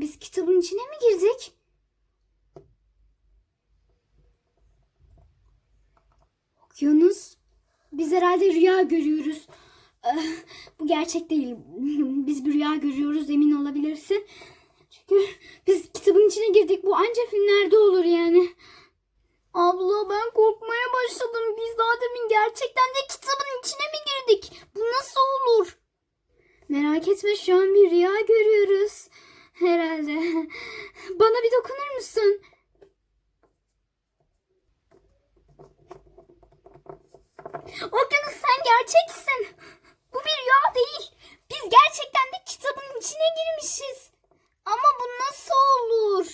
Biz kitabın içine mi girdik? Okyanus. Biz herhalde rüya görüyoruz. Eh, Bu gerçek değil. Biz bir rüya görüyoruz emin olabilirsin. Çünkü biz kitabın içine girdik. Bu anca filmlerde olur yani. Abla ben korkmaya başladım. Biz daha demin gerçekten de kitabın içine mi girdik? Bu nasıl olur? Merak etme şu an bir rüya görüyoruz. Herhalde. Bana bir dokunur musun? Okyanus sen gerçeksin. Bu bir rüya değil. Biz gerçekten de kitabın içine girmişiz. Ama bu nasıl olur?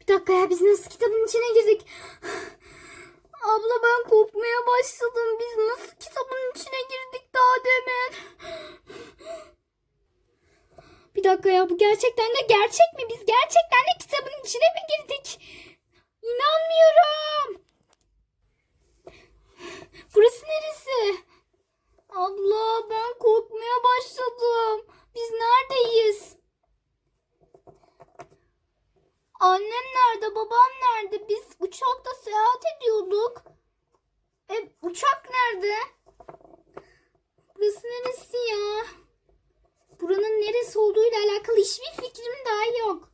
Bir dakika ya biz nasıl kitabın içine girdik? Abla ben korkmaya başladım. Biz nasıl kitabın içine girdik daha demin? Bir dakika ya bu gerçekten de gerçek mi? Biz gerçekten de kitabın içine mi girdik? İnanmıyorum. Burası neresi? Abla ben korkmaya başladım. Biz neredeyiz? Annem nerede? Babam nerede? Biz uçakta seyahat ediyorduk. E, uçak nerede? Burası neresi ya? Neresi olduğuyla alakalı hiçbir fikrim daha yok.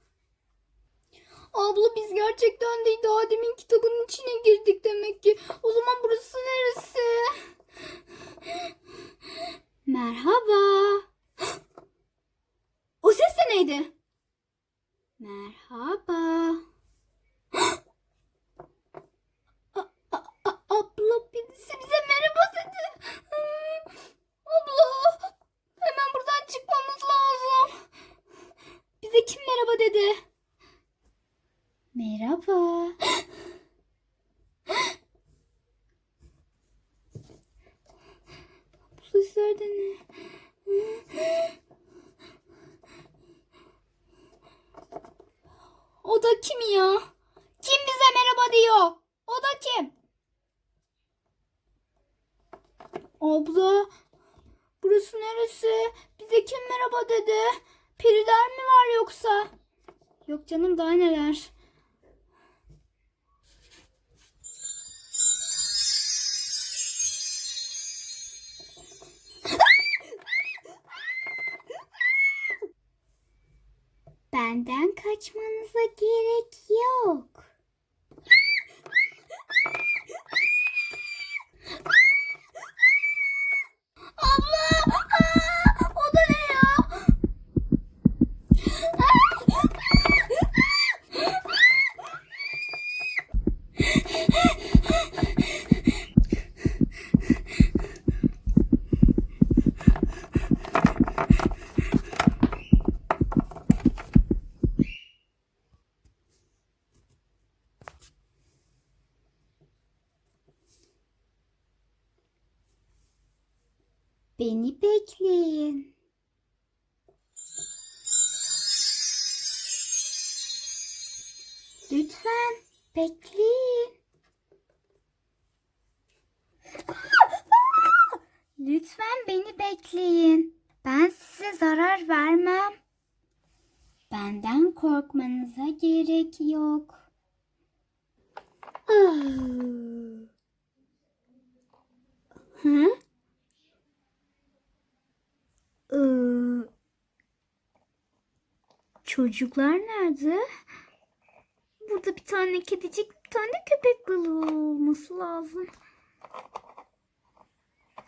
Abla biz gerçekten de daha demin kitabın içine girdik demek ki. O zaman burası neresi? Merhaba. O ses de neydi? Merhaba. A- a- a- abla birisi bize merhaba dedi. Abla hemen buradan çıkmamız lazım. Bize kim merhaba dedi? Merhaba. Bu sesler de ne? O da kim ya? Kim bize merhaba diyor? O da kim? Abla, burası neresi? Bize kim merhaba dedi? Periler mi var yoksa? Yok canım daha neler. Benden kaçmanıza gerek yok. Abla! Aa, o da ne ya? Beni bekleyin. Lütfen bekleyin. Lütfen beni bekleyin. Ben size zarar vermem. Benden korkmanıza gerek yok. Hı? Ee, çocuklar nerede? Burada bir tane kedicik, bir tane köpek balığı olması lazım.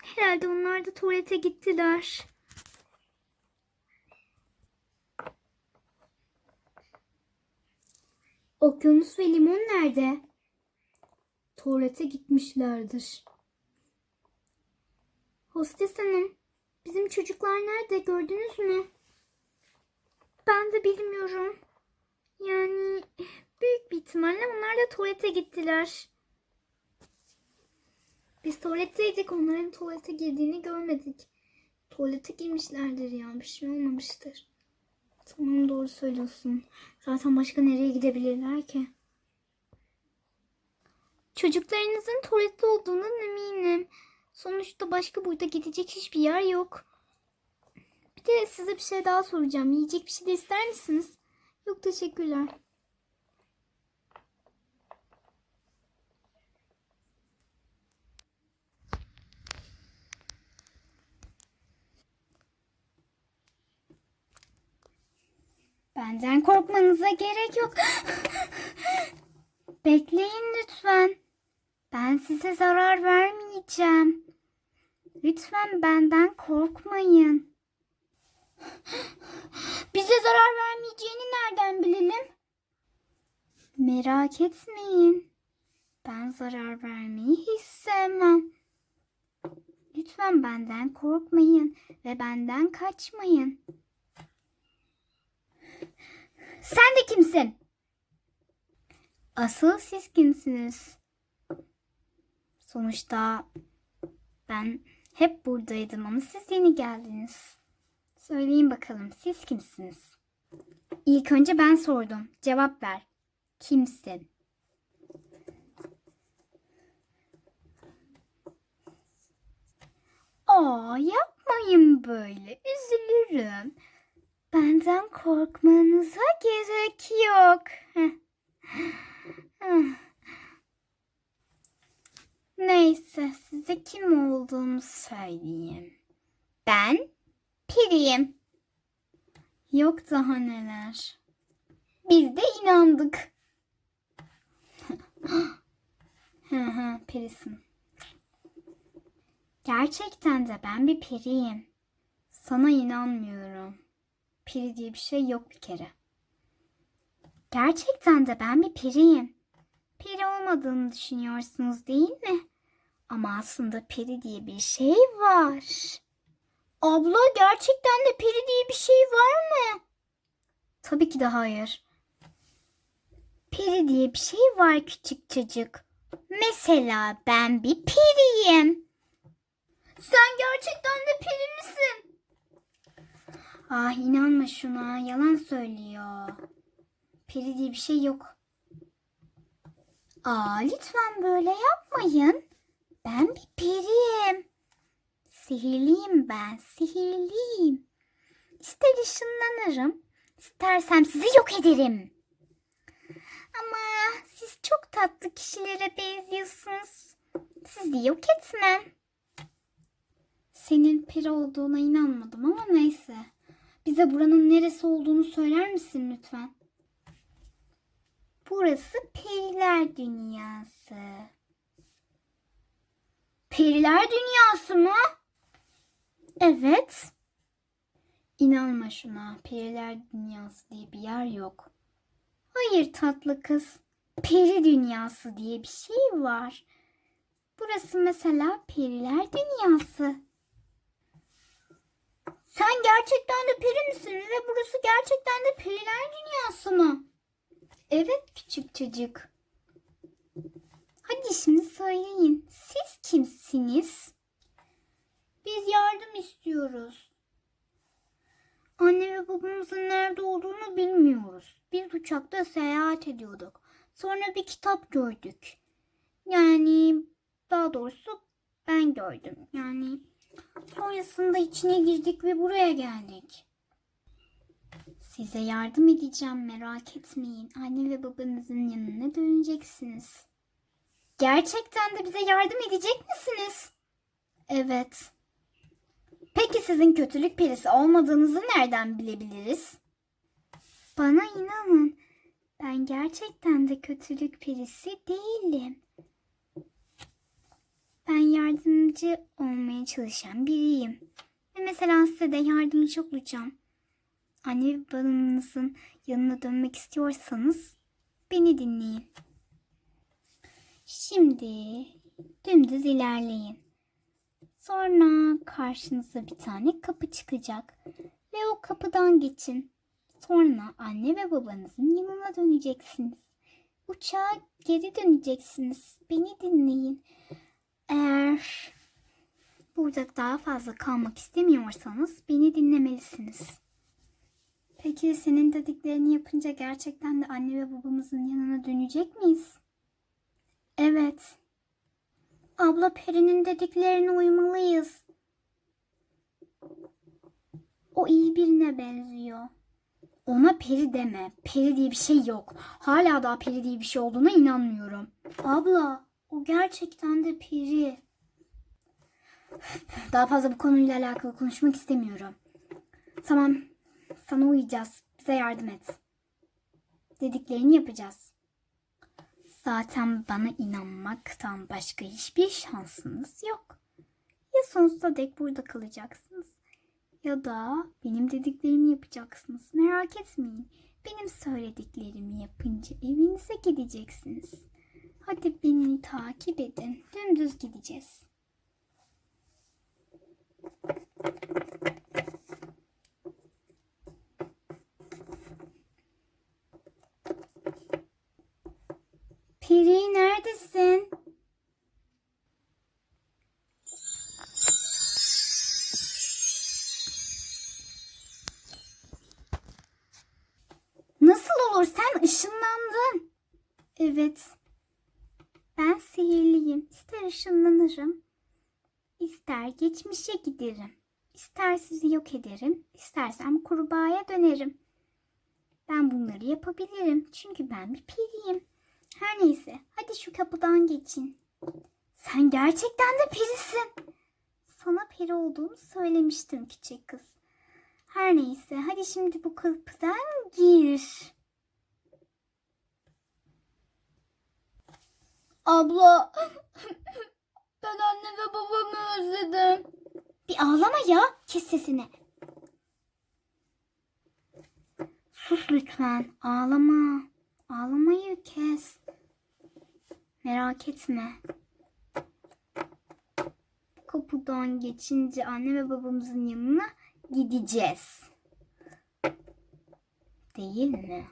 Herhalde onlar da tuvalete gittiler. Okyanus ve limon nerede? Tuvalete gitmişlerdir. Hostes hanım, bizim çocuklar nerede gördünüz mü? Ben de bilmiyorum. Yani büyük bir ihtimalle onlar da tuvalete gittiler. Biz tuvaletteydik, onların tuvalete girdiğini görmedik. Tuvalete girmişlerdir ya, bir şey olmamıştır. Tamam doğru söylüyorsun. Zaten başka nereye gidebilirler ki? Çocuklarınızın tuvalette olduğundan eminim. Sonuçta başka burada gidecek hiçbir yer yok. Bir de size bir şey daha soracağım. Yiyecek bir şey de ister misiniz? Yok teşekkürler. Benden korkmanıza gerek yok. Bekleyin lütfen. Ben size zarar vermeyeceğim. Lütfen benden korkmayın. Bize zarar vermeyeceğini nereden bilelim? Merak etmeyin. Ben zarar vermeyi hiç sevmem. Lütfen benden korkmayın ve benden kaçmayın. Sen de kimsin? Asıl siz kimsiniz? Sonuçta ben hep buradaydım ama siz yeni geldiniz. Söyleyin bakalım siz kimsiniz? İlk önce ben sordum. Cevap ver. Kimsin? Aa yapmayın böyle. Üzülürüm. Benden korkmanıza gerek yok. Neyse size kim olduğumu söyleyeyim. Ben piriyim. Yok daha neler. Biz de inandık. Hı hı perisin. Gerçekten de ben bir piriyim. Sana inanmıyorum. Piri diye bir şey yok bir kere. Gerçekten de ben bir piriyim. Peri olmadığını düşünüyorsunuz değil mi? Ama aslında peri diye bir şey var. Abla gerçekten de peri diye bir şey var mı? Tabii ki de hayır. Peri diye bir şey var küçük çocuk. Mesela ben bir periyim. Sen gerçekten de peri misin? Ah inanma şuna yalan söylüyor. Peri diye bir şey yok. Aa lütfen böyle yapmayın. Ben bir periyim. Sihirliyim ben, sihirliyim. İster ışınlanırım, istersem sizi yok ederim. Ama siz çok tatlı kişilere benziyorsunuz. Sizi yok etmem. Senin peri olduğuna inanmadım ama neyse. Bize buranın neresi olduğunu söyler misin lütfen? Burası periler dünyası. Periler dünyası mı? Evet. İnanma şuna. Periler dünyası diye bir yer yok. Hayır tatlı kız. Peri dünyası diye bir şey var. Burası mesela periler dünyası. Sen gerçekten de peri misin ve burası gerçekten de periler dünyası mı? Evet küçük çocuk. Hadi şimdi söyleyin. Siz kimsiniz? Biz yardım istiyoruz. Anne ve babamızın nerede olduğunu bilmiyoruz. Biz uçakta seyahat ediyorduk. Sonra bir kitap gördük. Yani daha doğrusu ben gördüm. Yani sonrasında içine girdik ve buraya geldik. Size yardım edeceğim merak etmeyin. Anne ve babanızın yanına döneceksiniz. Gerçekten de bize yardım edecek misiniz? Evet. Peki sizin kötülük perisi olmadığınızı nereden bilebiliriz? Bana inanın. Ben gerçekten de kötülük perisi değilim. Ben yardımcı olmaya çalışan biriyim. Ve mesela size de yardımcı olacağım. Anne ve babanızın yanına dönmek istiyorsanız beni dinleyin. Şimdi dümdüz ilerleyin. Sonra karşınıza bir tane kapı çıkacak ve o kapıdan geçin. Sonra anne ve babanızın yanına döneceksiniz. Uçağa geri döneceksiniz. Beni dinleyin. Eğer burada daha fazla kalmak istemiyorsanız beni dinlemelisiniz. Peki senin dediklerini yapınca gerçekten de anne ve babamızın yanına dönecek miyiz? Evet. Abla Peri'nin dediklerine uymalıyız. O iyi birine benziyor. Ona peri deme. Peri diye bir şey yok. Hala daha peri diye bir şey olduğuna inanmıyorum. Abla, o gerçekten de peri. Daha fazla bu konuyla alakalı konuşmak istemiyorum. Tamam, sana uyacağız. Bize yardım et. Dediklerini yapacağız. Zaten bana inanmaktan başka hiçbir şansınız yok. Ya sonsuza dek burada kalacaksınız ya da benim dediklerimi yapacaksınız. Merak etmeyin. Benim söylediklerimi yapınca evinize gideceksiniz. Hadi beni takip edin. Dümdüz gideceğiz. Piri neredesin? Nasıl olur? Sen ışınlandın. Evet. Ben sihirliyim. İster ışınlanırım, ister geçmişe giderim. İster sizi yok ederim, istersem kurbağaya dönerim. Ben bunları yapabilirim. Çünkü ben bir periyim. Her neyse, hadi şu kapıdan geçin. Sen gerçekten de perisin. Sana peri olduğumu söylemiştim küçük kız. Her neyse, hadi şimdi bu kapıdan gir. Abla, ben anne ve babamı özledim. Bir ağlama ya, kes sesini. Sus lütfen, ağlama. Ağlamayı kes. Merak etme. Kapıdan geçince anne ve babamızın yanına gideceğiz. Değil mi?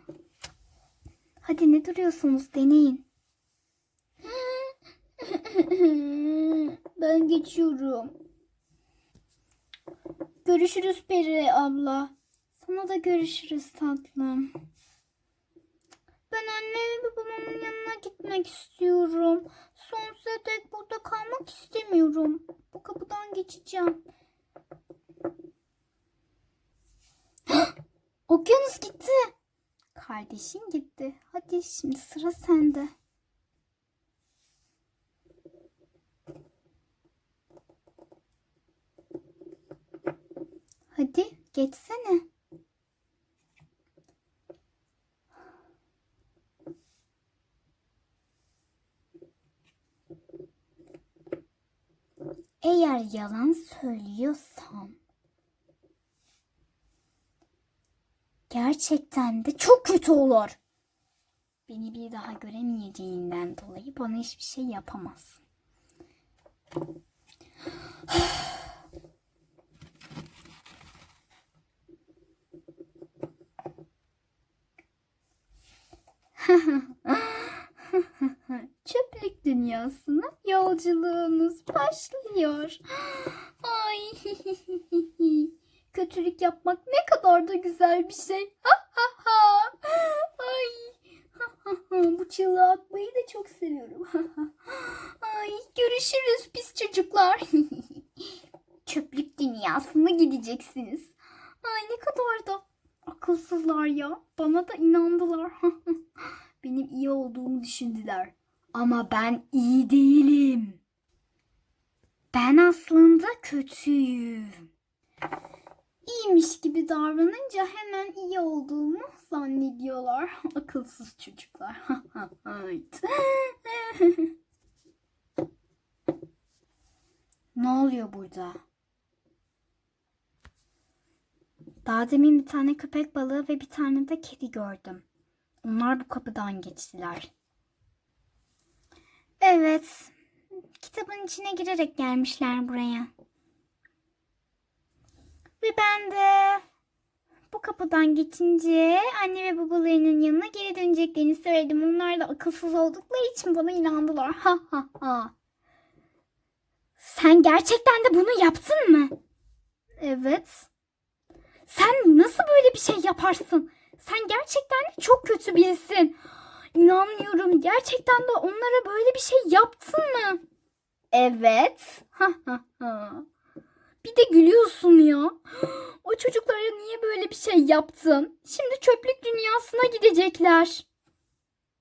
Hadi ne duruyorsunuz deneyin. Ben geçiyorum. Görüşürüz Peri abla. Sana da görüşürüz tatlım. Ben anne ve babamın yanına gitmek istiyorum. Sonsuza dek burada kalmak istemiyorum. Bu kapıdan geçeceğim. Okyanus gitti. Kardeşin gitti. Hadi şimdi sıra sende. Hadi geçsene. Eğer yalan söylüyorsan gerçekten de çok kötü olur. Beni bir daha göremeyeceğinden dolayı bana hiçbir şey yapamazsın. Çöplük dünyasına yolculuğunuz başlıyor. Ay. Kötülük yapmak ne kadar da güzel bir şey. Ay. Bu çığlığı atmayı da çok seviyorum. Ay görüşürüz pis çocuklar. Çöplük dünyasına gideceksiniz. Ay ne kadar da akılsızlar ya. Bana da inandılar. Benim iyi olduğumu düşündüler. Ama ben iyi değilim. Ben aslında kötüyüm. İyiymiş gibi davranınca hemen iyi olduğumu zannediyorlar. Akılsız çocuklar. ne oluyor burada? Daha demin bir tane köpek balığı ve bir tane de kedi gördüm. Onlar bu kapıdan geçtiler. Evet. Kitabın içine girerek gelmişler buraya. Ve ben de bu kapıdan geçince anne ve babalarının yanına geri döneceklerini söyledim. Onlar da akılsız oldukları için bana inandılar. Ha ha ha. Sen gerçekten de bunu yaptın mı? Evet. Sen nasıl böyle bir şey yaparsın? Sen gerçekten de çok kötü birisin. İnanmıyorum. Gerçekten de onlara böyle bir şey yaptın mı? Evet. Ha ha ha. Bir de gülüyorsun ya. O çocuklara niye böyle bir şey yaptın? Şimdi çöplük dünyasına gidecekler.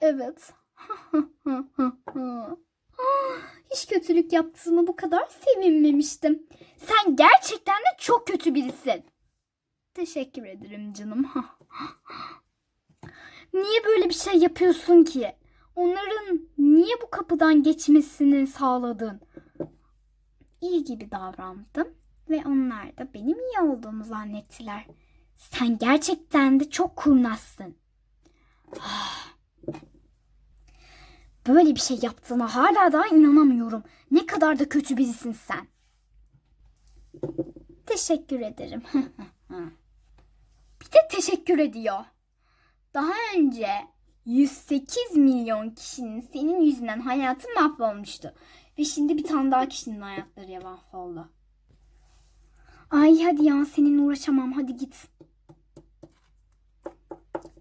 Evet. Hiç kötülük yaptığımı bu kadar sevinmemiştim. Sen gerçekten de çok kötü birisin. Teşekkür ederim canım. Niye böyle bir şey yapıyorsun ki? Onların niye bu kapıdan geçmesini sağladın? İyi gibi davrandım ve onlar da benim iyi olduğumu zannettiler. Sen gerçekten de çok kurnazsın. Ah. Böyle bir şey yaptığına hala daha inanamıyorum. Ne kadar da kötü birisin sen. Teşekkür ederim. bir de teşekkür ediyor. Daha önce 108 milyon kişinin senin yüzünden hayatı mahvolmuştu. Ve şimdi bir tane daha kişinin hayatları ya mahvoldu. Ay hadi ya seninle uğraşamam hadi git.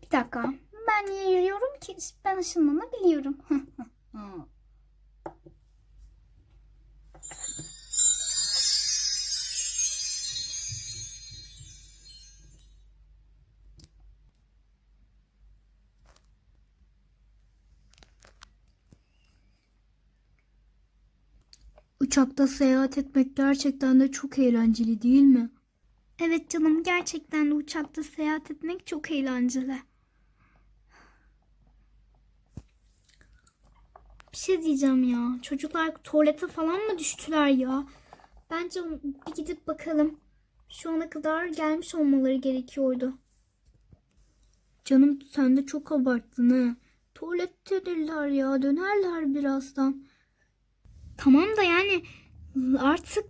Bir dakika. Ben niye yürüyorum ki? Ben ışınlanabiliyorum. Uçakta seyahat etmek gerçekten de çok eğlenceli değil mi? Evet canım gerçekten de uçakta seyahat etmek çok eğlenceli. Bir şey diyeceğim ya. Çocuklar tuvalete falan mı düştüler ya? Bence bir gidip bakalım. Şu ana kadar gelmiş olmaları gerekiyordu. Canım sen de çok abarttın ha. Tuvalettedirler ya. Dönerler birazdan. Tamam da yani artık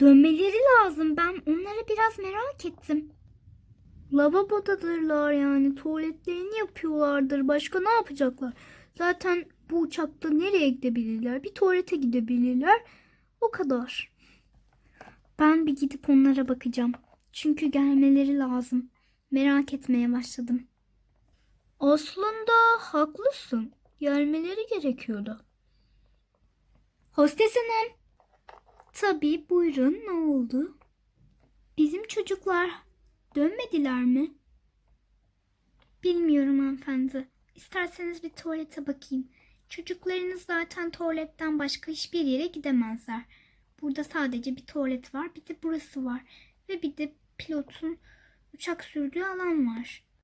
dönmeleri lazım. Ben onları biraz merak ettim. Lavabodadırlar yani. Tuvaletlerini yapıyorlardır. Başka ne yapacaklar? Zaten bu uçakta nereye gidebilirler? Bir tuvalete gidebilirler. O kadar. Ben bir gidip onlara bakacağım. Çünkü gelmeleri lazım. Merak etmeye başladım. Aslında haklısın. Gelmeleri gerekiyordu. Hostes hanım. Tabii buyurun ne oldu? Bizim çocuklar dönmediler mi? Bilmiyorum hanımefendi. İsterseniz bir tuvalete bakayım. Çocuklarınız zaten tuvaletten başka hiçbir yere gidemezler. Burada sadece bir tuvalet var, bir de burası var. Ve bir de pilotun uçak sürdüğü alan var.